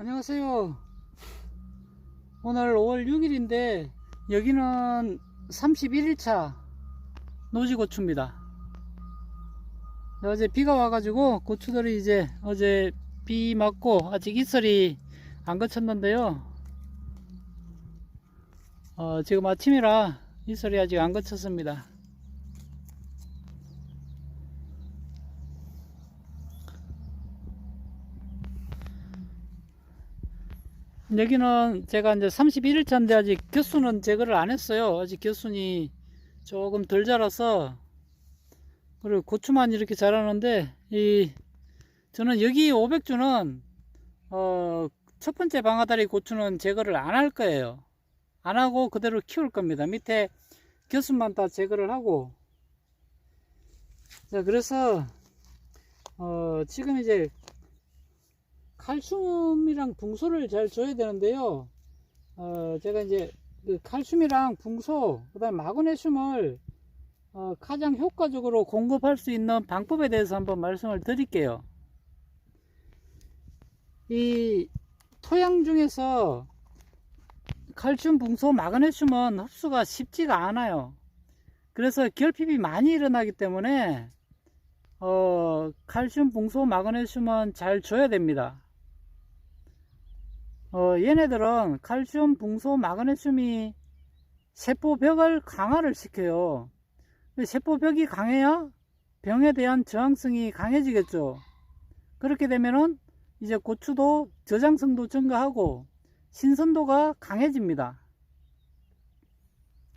안녕하세요. 오늘 5월 6일인데 여기는 31일차 노지 고추입니다. 어제 비가 와가지고 고추들이 이제 어제 비 맞고 아직 이슬이 안 거쳤는데요. 어, 지금 아침이라 이슬이 아직 안 거쳤습니다. 여기는 제가 이제 31일차인데 아직 겨수는 제거를 안 했어요. 아직 겨순이 조금 덜 자라서 그리고 고추만 이렇게 자라는데 이 저는 여기 500주는 어, 첫 번째 방아다리 고추는 제거를 안 할 거예요. 안 하고 그대로 키울 겁니다. 밑에 겨순만 다 제거를 하고 자 그래서 어, 지금 이제 칼슘이랑 붕소를 잘 줘야 되는데요. 어, 제가 이제 그 칼슘이랑 붕소, 그 다음에 마그네슘을 어, 가장 효과적으로 공급할 수 있는 방법에 대해서 한번 말씀을 드릴게요. 이 토양 중에서 칼슘, 붕소, 마그네슘은 흡수가 쉽지가 않아요. 그래서 결핍이 많이 일어나기 때문에 어, 칼슘, 붕소, 마그네슘은 잘 줘야 됩니다. 어, 얘네들은 칼슘, 붕소, 마그네슘이 세포벽을 강화를 시켜요. 세포벽이 강해야 병에 대한 저항성이 강해지겠죠. 그렇게 되면은 이제 고추도 저장성도 증가하고 신선도가 강해집니다.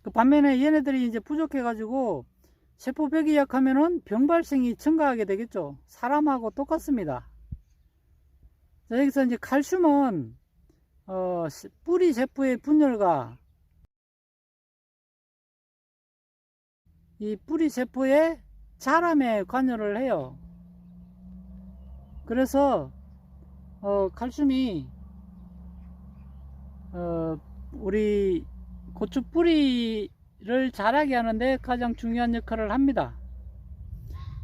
그 반면에 얘네들이 이제 부족해가지고 세포벽이 약하면은 병 발생이 증가하게 되겠죠. 사람하고 똑같습니다. 자, 여기서 이제 칼슘은 어, 뿌리 세포의 분열과 이 뿌리 세포의 자람에 관여를 해요. 그래서 어, 칼슘이 어, 우리 고추 뿌리를 자라게 하는데 가장 중요한 역할을 합니다.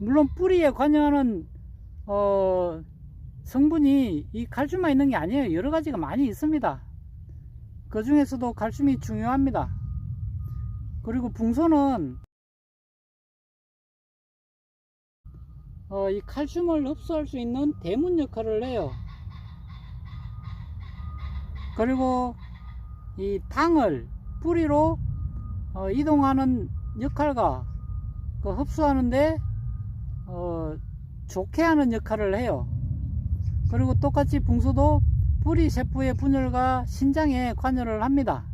물론 뿌리에 관여하는 어, 성분이 이 칼슘만 있는 게 아니에요. 여러 가지가 많이 있습니다. 그 중에서도 칼슘이 중요합니다. 그리고 붕소는 어, 이 칼슘을 흡수할 수 있는 대문 역할을 해요. 그리고 이 당을 뿌리로 어, 이동하는 역할과 그 흡수하는데 어, 좋게 하는 역할을 해요. 그리고 똑같이 붕소도 뿌리 세포의 분열과 신장에 관여를 합니다.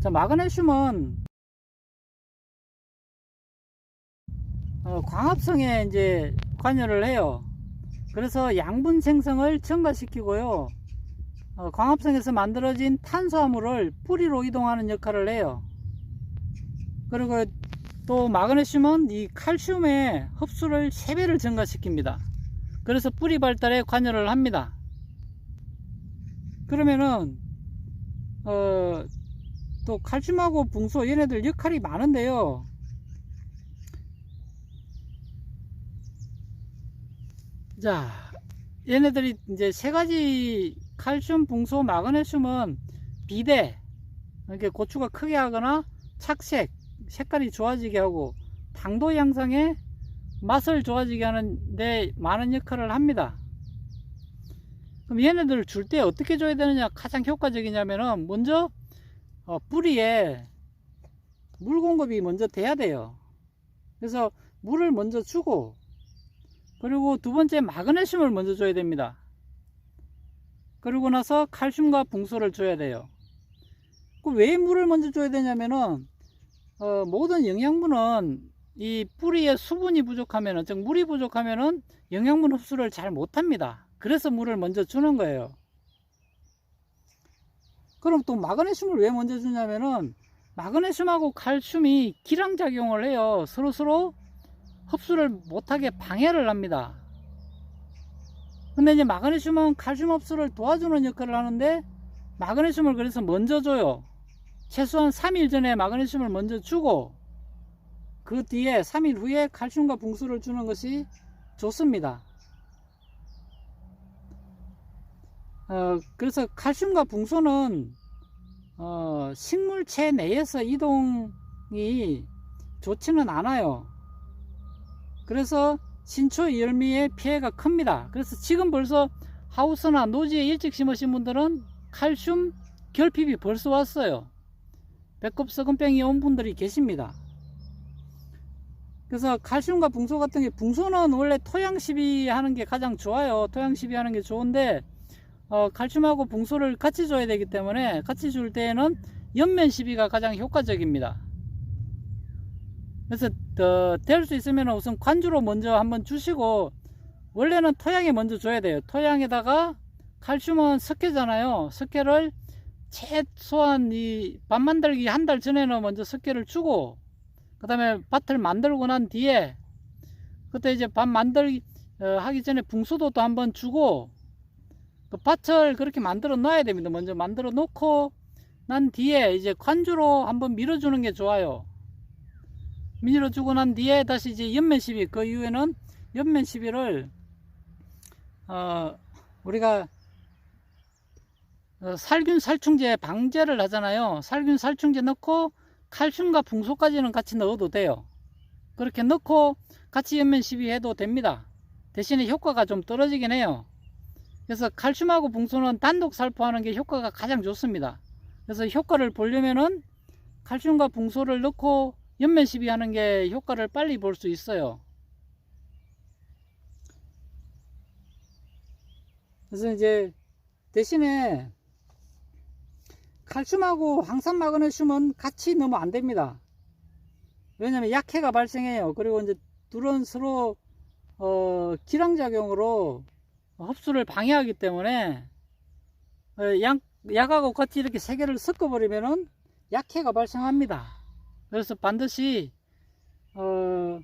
자, 마그네슘은 어, 광합성에 이제 관여를 해요. 그래서 양분 생성을 증가시키고요. 어, 광합성에서 만들어진 탄수화물을 뿌리로 이동하는 역할을 해요. 그리고 또 마그네슘은 이 칼슘의 흡수를 3배를 증가시킵니다. 그래서 뿌리 발달에 관여를 합니다. 그러면은 어, 또 칼슘하고 붕소 얘네들 역할이 많은데요. 자, 얘네들이 이제 세 가지 칼슘, 붕소, 마그네슘은 비대, 이렇게 고추가 크게 하거나 착색, 색깔이 좋아지게 하고 당도 향상에 맛을 좋아지게 하는데 많은 역할을 합니다. 그럼 얘네들을 줄 때 어떻게 줘야 되느냐 가장 효과적이냐면은 먼저 어, 뿌리에 물 공급이 먼저 돼야 돼요. 그래서 물을 먼저 주고 그리고 두 번째 마그네슘을 먼저 줘야 됩니다. 그리고 나서 칼슘과 붕소를 줘야 돼요. 그 왜 물을 먼저 줘야 되냐면은 어, 모든 영양분은 이 뿌리에 수분이 부족하면은 즉 물이 부족하면은 영양분 흡수를 잘 못합니다. 그래서 물을 먼저 주는 거예요. 그럼 또 마그네슘을 왜 먼저 주냐면은 마그네슘하고 칼슘이 기량작용을 해요. 서로서로 흡수를 못하게 방해를 합니다. 근데 이제 마그네슘은 칼슘 흡수를 도와주는 역할을 하는데 마그네슘을 그래서 먼저 줘요. 최소한 3일 전에 마그네슘을 먼저 주고 그 뒤에 3일 후에 칼슘과 붕수를 주는 것이 좋습니다. 어, 그래서 칼슘과 붕소는 어, 식물체 내에서 이동이 좋지는 않아요. 그래서 신초 열매의 피해가 큽니다. 그래서 지금 벌써 하우스나 노지에 일찍 심으신 분들은 칼슘 결핍이 벌써 왔어요. 배꼽 썩은병이 온 분들이 계십니다. 그래서 칼슘과 붕소 같은 게 붕소는 원래 토양 시비 하는 게 가장 좋아요. 토양 시비 하는 게 좋은데 어, 칼슘하고 붕소를 같이 줘야 되기 때문에 같이 줄 때에는 옆면 시비가 가장 효과적입니다. 그래서 어, 될수 있으면 우선 관주로 먼저 한번 주시고 원래는 토양에 먼저 줘야 돼요. 토양에다가 칼슘은 석회잖아요. 석회를 최소한 이 밭 만들기 한 달 전에는 먼저 석회를 주고 그 다음에 밭을 만들고 난 뒤에 그때 이제 밭 만들기 어, 하기 전에 붕소도 또 한번 주고 그 밭을 그렇게 만들어 놔야 됩니다. 먼저 만들어 놓고 난 뒤에 이제 관주로 한번 밀어주는 게 좋아요. 밀어주고 난 뒤에 다시 이제 옆면 시비 그 이후에는 옆면 시비를 어 우리가 어, 살균 살충제 방제를 하잖아요. 살균 살충제 넣고 칼슘과 붕소까지는 같이 넣어도 돼요. 그렇게 넣고 같이 옆면 시비 해도 됩니다. 대신에 효과가 좀 떨어지긴 해요. 그래서 칼슘하고 붕소는 단독 살포하는 게 효과가 가장 좋습니다. 그래서 효과를 보려면은 칼슘과 붕소를 넣고 옆면 시비 하는 게 효과를 빨리 볼 수 있어요. 그래서 이제 대신에 칼슘하고 황산 마그네슘은 같이 넣으면 안 됩니다. 왜냐면 약해가 발생해요. 그리고 이제 둘은 서로 어, 기량작용으로 흡수를 방해하기 때문에 어, 약, 약하고 같이 이렇게 세 개를 섞어버리면은 약해가 발생합니다. 그래서 반드시 어,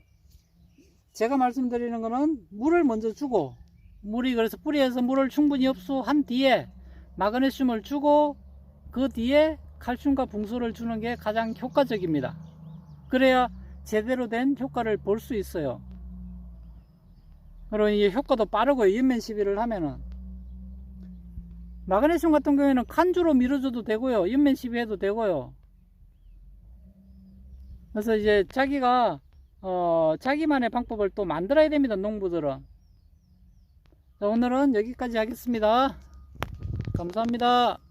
제가 말씀드리는 거는 물을 먼저 주고 물이 그래서 뿌리에서 물을 충분히 흡수한 뒤에 마그네슘을 주고 그 뒤에 칼슘과 붕소를 주는 게 가장 효과적입니다. 그래야 제대로 된 효과를 볼 수 있어요. 그리고 이 효과도 빠르고 옆면 시비를 하면은 마그네슘 같은 경우에는 칸주로 밀어줘도 되고요. 옆면 시비해도 되고요. 그래서 이제 자기가 어, 자기만의 방법을 또 만들어야 됩니다. 농부들은. 자, 오늘은 여기까지 하겠습니다. 감사합니다.